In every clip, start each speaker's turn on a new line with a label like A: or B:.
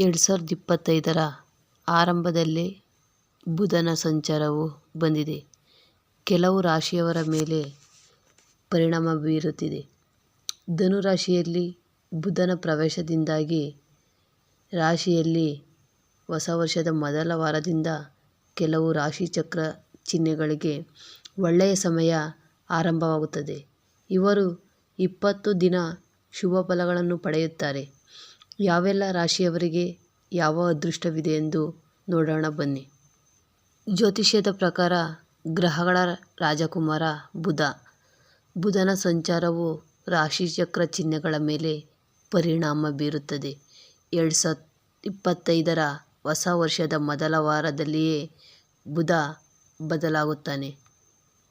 A: ಎರಡು ಸಾವಿರದ ಇಪ್ಪತ್ತೈದರ ಆರಂಭದಲ್ಲೇ ಬುಧನ ಸಂಚಾರವು ಬಂದಿದೆ. ಕೆಲವು ರಾಶಿಯವರ ಮೇಲೆ ಪರಿಣಾಮ ಬೀರುತ್ತಿದೆ. ಧನು ರಾಶಿಯಲ್ಲಿ ಬುಧನ ಪ್ರವೇಶದಿಂದಾಗಿ ರಾಶಿಯಲ್ಲಿ ಹೊಸ ವರ್ಷದ ಮೊದಲ ವಾರದಿಂದ ಕೆಲವು ರಾಶಿ ಚಕ್ರ ಚಿಹ್ನೆಗಳಿಗೆ ಒಳ್ಳೆಯ ಸಮಯ ಆರಂಭವಾಗುತ್ತದೆ. ಇವರು ಇಪ್ಪತ್ತು ದಿನ ಶುಭ ಫಲಗಳನ್ನು ಪಡೆಯುತ್ತಾರೆ. ಯಾವೆಲ್ಲ ರಾಶಿಯವರಿಗೆ ಯಾವ ಅದೃಷ್ಟವಿದೆ ಎಂದು ನೋಡೋಣ ಬನ್ನಿ. ಜ್ಯೋತಿಷ್ಯದ ಪ್ರಕಾರ ಗ್ರಹಗಳ ರಾಜಕುಮಾರ ಬುಧ. ಬುಧನ ಸಂಚಾರವು ರಾಶಿಚಕ್ರ ಚಿಹ್ನೆಗಳ ಮೇಲೆ ಪರಿಣಾಮ ಬೀರುತ್ತದೆ. ಎರಡು ಸಾವಿರದ ಇಪ್ಪತ್ತೈದರ ಹೊಸ ವರ್ಷದ ಮೊದಲ ವಾರದಲ್ಲಿಯೇ ಬುಧ ಬದಲಾಗುತ್ತಾನೆ.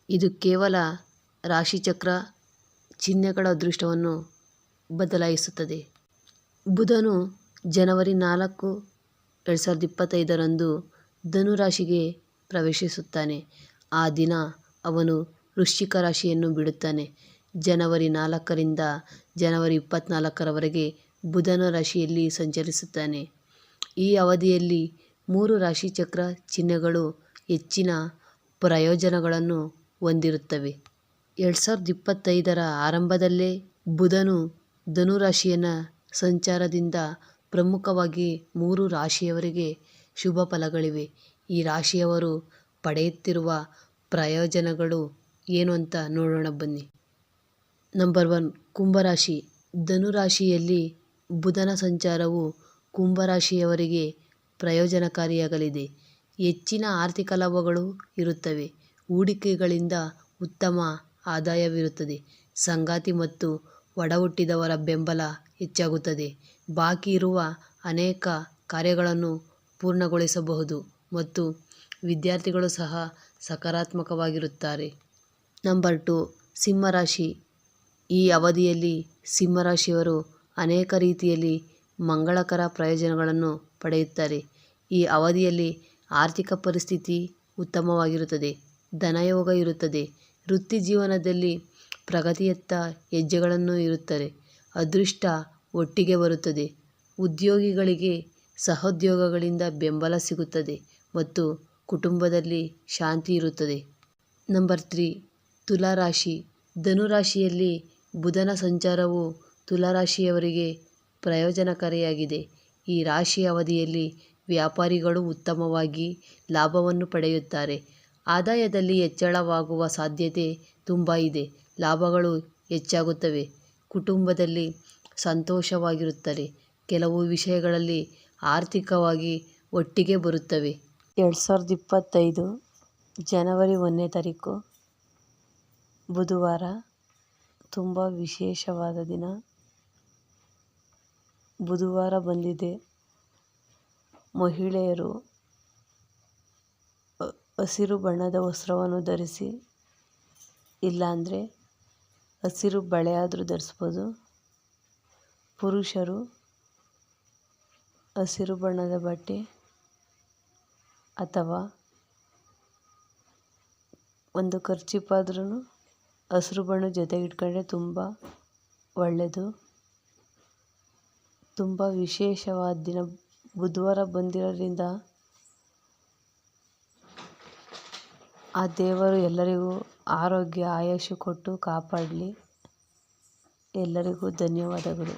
A: ಇದು ಕೇವಲ ರಾಶಿಚಕ್ರ ಚಿಹ್ನೆಗಳ ಅದೃಷ್ಟವನ್ನು ಬದಲಾಯಿಸುತ್ತದೆ. ಬುಧನು ಜನವರಿ ನಾಲ್ಕು, ಎರಡು ಸಾವಿರದ ಇಪ್ಪತ್ತೈದರಂದು ಧನು ರಾಶಿಗೆ ಪ್ರವೇಶಿಸುತ್ತಾನೆ. ಆ ದಿನ ಅವನು ವೃಶ್ಚಿಕ ರಾಶಿಯನ್ನು ಬಿಡುತ್ತಾನೆ. ಜನವರಿ ನಾಲ್ಕರಿಂದ ಜನವರಿ ಇಪ್ಪತ್ತ್ನಾಲ್ಕರವರೆಗೆ ಬುಧನ ರಾಶಿಯಲ್ಲಿ ಸಂಚರಿಸುತ್ತಾನೆ. ಈ ಅವಧಿಯಲ್ಲಿ ಮೂರು ರಾಶಿ ಚಕ್ರ ಚಿಹ್ನೆಗಳು ಹೆಚ್ಚಿನ ಪ್ರಯೋಜನಗಳನ್ನು ಹೊಂದಿರುತ್ತವೆ. ಎರಡು ಸಾವಿರದ ಇಪ್ಪತ್ತೈದರ ಆರಂಭದಲ್ಲೇ ಬುಧನು ಧನು ರಾಶಿಯನ್ನ ಸಂಚಾರದಿಂದ ಪ್ರಮುಖವಾಗಿ ಮೂರು ರಾಶಿಯವರಿಗೆ ಶುಭ ಫಲಗಳಿವೆ. ಈ ರಾಶಿಯವರು ಪಡೆಯುತ್ತಿರುವ ಪ್ರಯೋಜನಗಳು ಏನು ಅಂತ ನೋಡೋಣ ಬನ್ನಿ. ನಂಬರ್ ಒನ್, ಕುಂಭರಾಶಿ. ಧನು ರಾಶಿಯಲ್ಲಿ ಬುಧನ ಸಂಚಾರವು ಕುಂಭರಾಶಿಯವರಿಗೆ ಪ್ರಯೋಜನಕಾರಿಯಾಗಲಿದೆ. ಹೆಚ್ಚಿನ ಆರ್ಥಿಕ ಲಾಭಗಳು ಇರುತ್ತವೆ. ಹೂಡಿಕೆಗಳಿಂದ ಉತ್ತಮ ಆದಾಯವಿರುತ್ತದೆ. ಸಂಗಾತಿ ಮತ್ತು ಒಡಹುಟ್ಟಿದವರ ಬೆಂಬಲ ಹೆಚ್ಚಾಗುತ್ತದೆ. ಬಾಕಿ ಇರುವ ಅನೇಕ ಕಾರ್ಯಗಳನ್ನು ಪೂರ್ಣಗೊಳಿಸಬಹುದು ಮತ್ತು ವಿದ್ಯಾರ್ಥಿಗಳು ಸಹ ಸಕಾರಾತ್ಮಕವಾಗಿರುತ್ತಾರೆ. ನಂಬರ್ ಟು, ಸಿಂಹರಾಶಿ. ಈ ಅವಧಿಯಲ್ಲಿ ಸಿಂಹರಾಶಿಯವರು ಅನೇಕ ರೀತಿಯಲ್ಲಿ ಮಂಗಳಕರ ಪ್ರಯೋಜನಗಳನ್ನು ಪಡೆಯುತ್ತಾರೆ. ಈ ಅವಧಿಯಲ್ಲಿ ಆರ್ಥಿಕ ಪರಿಸ್ಥಿತಿ ಉತ್ತಮವಾಗಿರುತ್ತದೆ, ಧನಯೋಗ ಇರುತ್ತದೆ. ವೃತ್ತಿ ಜೀವನದಲ್ಲಿ ಪ್ರಗತಿಯತ್ತ ಹೆಜ್ಜೆಗಳನ್ನು ಇರುತ್ತದೆ. ಅದೃಷ್ಟ ಒಟ್ಟಿಗೆ ಬರುತ್ತದೆ. ಉದ್ಯೋಗಿಗಳಿಗೆ ಸಹೋದ್ಯೋಗಗಳಿಂದ ಬೆಂಬಲ ಸಿಗುತ್ತದೆ ಮತ್ತು ಕುಟುಂಬದಲ್ಲಿ ಶಾಂತಿ ಇರುತ್ತದೆ. ನಂಬರ್ ತ್ರೀ ತುಲಾ ರಾಶಿ ಧನು ರಾಶಿಯಲ್ಲಿ ಬುಧನ ಸಂಚಾರವು ತುಲಾ ರಾಶಿಯವರಿಗೆ ಪ್ರಯೋಜನಕಾರಿಯಾಗಿದೆ. ಈ ರಾಶಿಯ ಅವಧಿಯಲ್ಲಿ ವ್ಯಾಪಾರಿಗಳು ಉತ್ತಮವಾಗಿ ಲಾಭವನ್ನು ಪಡೆಯುತ್ತಾರೆ. ಆದಾಯದಲ್ಲಿ ಹೆಚ್ಚಳವಾಗುವ ಸಾಧ್ಯತೆ ತುಂಬ ಇದೆ. ಲಾಭಗಳು ಹೆಚ್ಚಾಗುತ್ತವೆ. ಕುಟುಂಬದಲ್ಲಿ ಸಂತೋಷವಾಗಿರುತ್ತಾರೆ ಕೆಲವು ವಿಷಯಗಳಲ್ಲಿ ಆರ್ಥಿಕವಾಗಿ ಒಟ್ಟಿಗೆ ಬರುತ್ತವೆ. ಎರಡು ಸಾವಿರದ ಇಪ್ಪತ್ತೈದು ಜನವರಿ ಒಂದನೇ ತಾರೀಕು, ಬುಧವಾರ, ತುಂಬ ವಿಶೇಷವಾದ ದಿನ. ಬುಧವಾರ ಬಂದಿದೆ. ಮಹಿಳೆಯರು ಹಸಿರು ಬಣ್ಣದ ವಸ್ತ್ರವನ್ನು ಧರಿಸಿ ಇಲ್ಲಾಂದರೆ ಹಸಿರು ಬಳೆಯಾದರೂ ಧರಿಸ್ಬೋದು. ಪುರುಷರು ಹಸಿರು ಬಣ್ಣದ ಬಟ್ಟೆ ಅಥವಾ ಒಂದು ಖರ್ಚಿಪ್ಪಾದ್ರೂ ಹಸಿರು ಬಣ್ಣ ಜೊತೆಗೆ ಇಟ್ಕೊಂಡ್ರೆ ತುಂಬ ಒಳ್ಳೆಯದು ತುಂಬ ವಿಶೇಷವಾದ ದಿನ ಬುಧವಾರ ಬಂದಿರೋದ್ರಿಂದ ಆ ದೇವರು ಎಲ್ಲರಿಗೂ ಆರೋಗ್ಯ ಆಯಸ್ಸು ಕೊಟ್ಟು ಕಾಪಾಡಲಿ. ಎಲ್ಲರಿಗೂ ಧನ್ಯವಾದಗಳು.